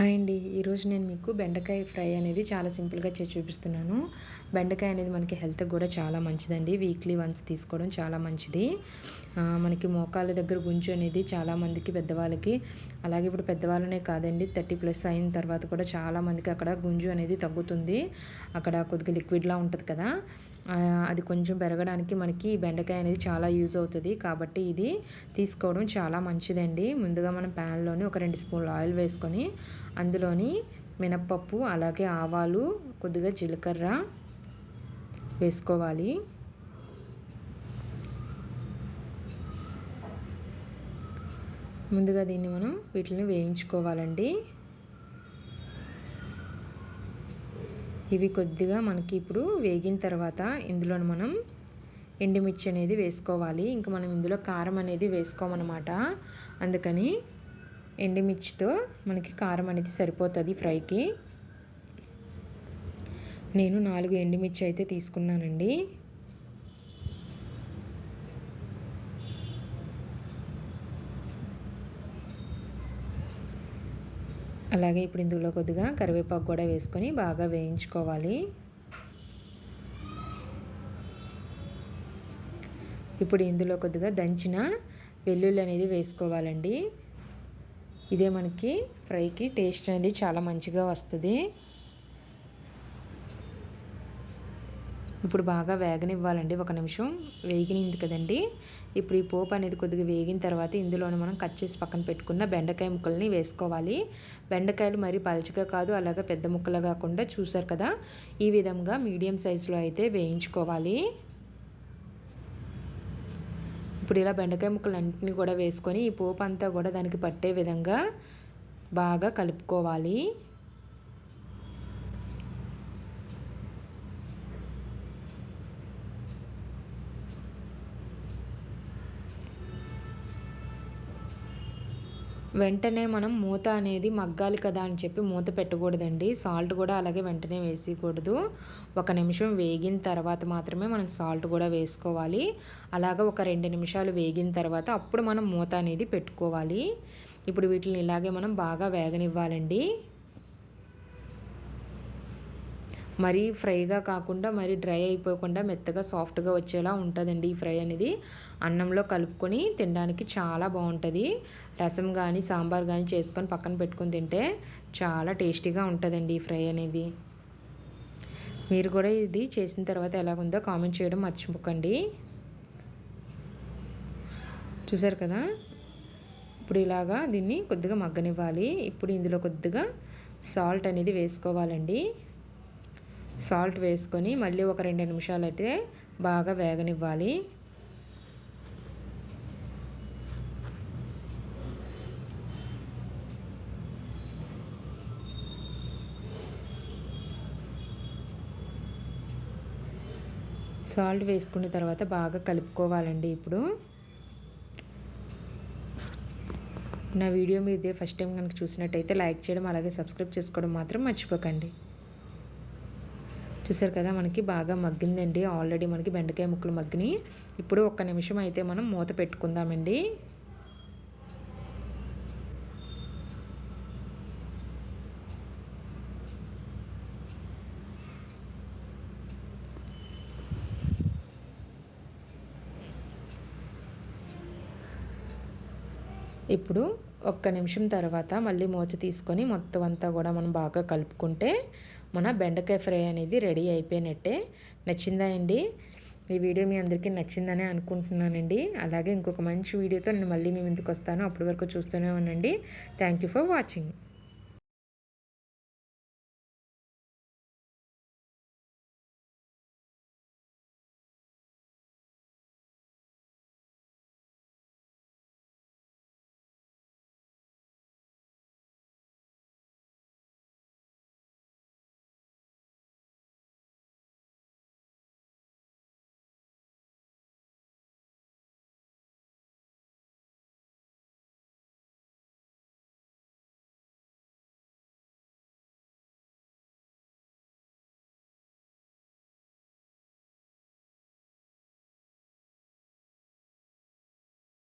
Hi అండి. ఈరోజు నేను మీకు బెండకాయ ఫ్రై అనేది చాలా సింపుల్గా చేసి చూపిస్తున్నాను. బెండకాయ అనేది మనకి హెల్త్కి కూడా చాలా మంచిదండి. వీక్లీ వన్స్ తీసుకోవడం చాలా మంచిది. మనకి మోకాళ్ళ దగ్గర గుంజు అనేది చాలామందికి పెద్దవాళ్ళకి అలాగే ఇప్పుడు పెద్దవాళ్ళనే కాదండి థర్టీ ప్లస్ అయిన తర్వాత కూడా చాలామందికి అక్కడ గుంజు అనేది తగ్గుతుంది. అక్కడ కొద్దిగా లిక్విడ్లా ఉంటుంది కదా. అది కొంచెం పెరగడానికి మనకి బెండకాయ అనేది చాలా యూజ్ అవుతుంది. కాబట్టి ఇది తీసుకోవడం చాలా మంచిదండి. ముందుగా మనం ప్యాన్లోని ఒక రెండు స్పూన్లు ఆయిల్ వేసుకొని అందులోని మినప్పప్పు అలాగే ఆవాలు కొద్దిగా జీలకర్ర వేసుకోవాలి. ముందుగా దీన్ని మనం వీటిని వేయించుకోవాలండి. ఇవి కొద్దిగా మనకి ఇప్పుడు వేగిన తర్వాత ఇందులో మనం ఎండుమిర్చి అనేది వేసుకోవాలి. ఇంకా మనం ఇందులో కారం అనేది వేసుకోమన్నమాట. అందుకని ఎండుమిర్చితో మనకి కారం అనేది సరిపోతుంది ఫ్రైకి. నేను నాలుగు ఎండుమిర్చి అయితే తీసుకున్నానండి. అలాగే ఇప్పుడు ఇందులో కొద్దిగా కరివేపాకు కూడా వేసుకొని బాగా వేయించుకోవాలి. ఇప్పుడు ఇందులో కొద్దిగా దంచిన వెల్లుల్లి అనేది వేసుకోవాలండి. ఇదే మనకి ఫ్రైకి టేస్ట్ అనేది చాలా మంచిగా వస్తుంది. ఇప్పుడు బాగా వేగనివ్వాలండి ఒక నిమిషం వేగినింది కదండి. ఇప్పుడు ఈ పోపు అనేది కొద్దిగా వేగిన తర్వాత ఇందులోనే మనం కట్ చేసి పక్కన పెట్టుకున్న బెండకాయ ముక్కల్ని వేసుకోవాలి. బెండకాయలు మరి పలచగా కాదు అలాగే పెద్ద ముక్కలు కాకుండా చూసారు కదా? ఈ విధంగా మీడియం సైజులో అయితే వేయించుకోవాలి. ఇప్పుడు ఇలా బెండకాయ ముక్కలన్నింటినీ కూడా వేసుకొని ఈ పోపు అంతా కూడా దానికి పట్టే విధంగా బాగా కలుపుకోవాలి. వెంటనే మనం మూత అనేది మగ్గాలి కదా అని చెప్పి మూత పెట్టకూడదండి. సాల్ట్ కూడా అలాగే వెంటనే వేసేయకూడదు. ఒక నిమిషం వేగిన తర్వాత మాత్రమే మనం సాల్ట్ కూడా వేసుకోవాలి. అలాగ ఒక రెండు నిమిషాలు వేగిన తర్వాత అప్పుడు మనం మూత అనేది పెట్టుకోవాలి. ఇప్పుడు వీటిని ఇలాగే మనం బాగా వేగనివ్వాలండి. మరీ ఫ్రైగా కాకుండా మరీ డ్రై అయిపోకుండా మెత్తగా సాఫ్ట్గా వచ్చేలా ఉంటుందండి ఈ ఫ్రై అనేది. అన్నంలో కలుపుకొని తినడానికి చాలా బాగుంటుంది. రసం కానీ సాంబార్ కానీ చేసుకొని పక్కన పెట్టుకొని తింటే చాలా టేస్టీగా ఉంటుందండి ఈ ఫ్రై అనేది. మీరు కూడా ఇది చేసిన తర్వాత ఎలా ఉందో కామెంట్ చేయడం మర్చిపోకండి. చూసారు కదా? ఇప్పుడు ఇలాగా దీన్ని కొద్దిగా మగ్గనివ్వాలి. ఇప్పుడు ఇందులో కొద్దిగా సాల్ట్ అనేది వేసుకోవాలండి. సాల్ట్ వేసుకొని మళ్ళీ ఒక రెండు నిమిషాలు అయితే బాగా వేగనివ్వాలి. సాల్ట్ వేసుకున్న తర్వాత బాగా కలుపుకోవాలండి ఇప్పుడు. నా వీడియో మీద ఫస్ట్ టైం కనుక చూసినట్టయితే లైక్ చేయడం అలాగే సబ్స్క్రైబ్ చేసుకోవడం మాత్రం మర్చిపోకండి. చూసారు కదా మనకి బాగా మగ్గిందండి. ఆల్రెడీ మనకి బెండకాయ ముక్కలు మగ్గినాయి. ఇప్పుడు ఒక్క నిమిషం అయితే మనం మూత పెట్టుకుందామండి. ఇప్పుడు ఒక్క నిమిషం తర్వాత మళ్ళీ మూత తీసుకొని మొత్తం అంతా కూడా మనం బాగా కలుపుకుంటే మన బెండకాయ ఫ్రై అనేది రెడీ అయిపోయినట్టే. నచ్చిందా అండి ఈ వీడియో మీ అందరికీ నచ్చిందని అనుకుంటున్నానండి. అలాగే ఇంకొక మంచి వీడియోతో నేను మళ్ళీ మీ ముందుకు వస్తాను. అప్పటి వరకు చూస్తూనే ఉండండి. Thank you for watching